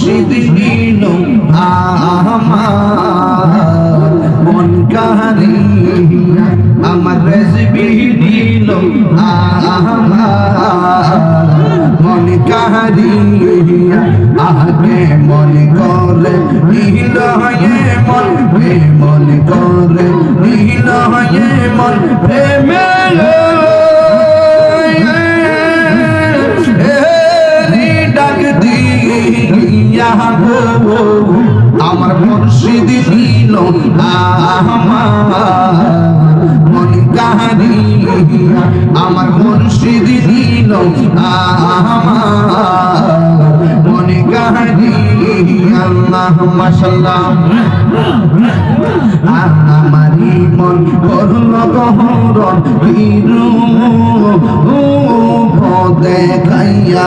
মুর্শিদ নীল আমার মন কাহারি আমার রেসবি নীল আমার মন কাহারি আগে মন করে, নীল হয়ে মন হে মন করে, নীল হয়ে মন প্রেমে আমার মুর্শিদ আমার মন কাহারি আমার মুর্শিদ আমার মন কাহারি আল্লাহ মাশাল্লাহ। আমারি মন করল গহরণ হিরু দেখাইয়া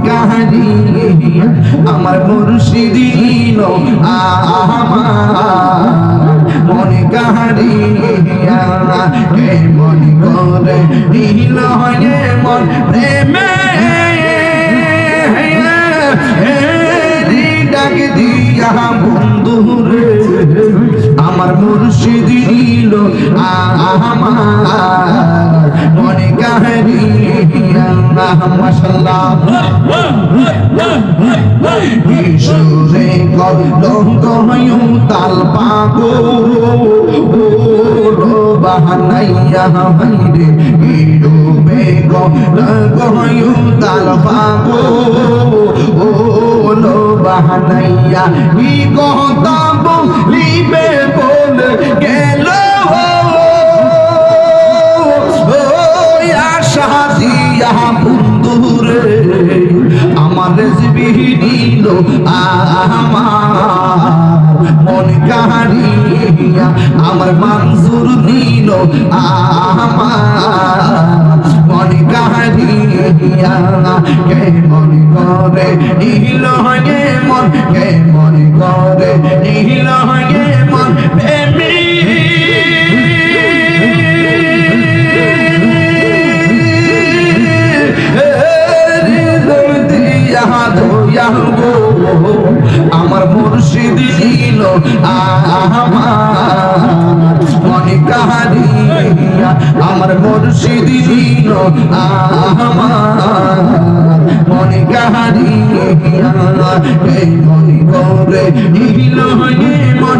কাহারি আমার মুর্শিদ দিল আমার মন কাহারি কে মন করে হয়ে মন দিয়া আমার মুর্শিদ দিল আমার মনে কাহারি কিশোরে কলঙ্ক হয়ু তাল পাগো বাহানাইয়া ভাইরে ইডুবে গহয়ু তাল পাগো ও বাহানাইয়া ই কথা বলিবে জীবিনীল আমার মন কাহারিয়া আমার মানসুর দিল আমার মন কাহারিয়া কে মনে করে মন কে মনে করে আমার মনে দিল আমার ছিল আমার মনে কাহারি মনে করে মন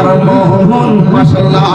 আমার মোহন মশলা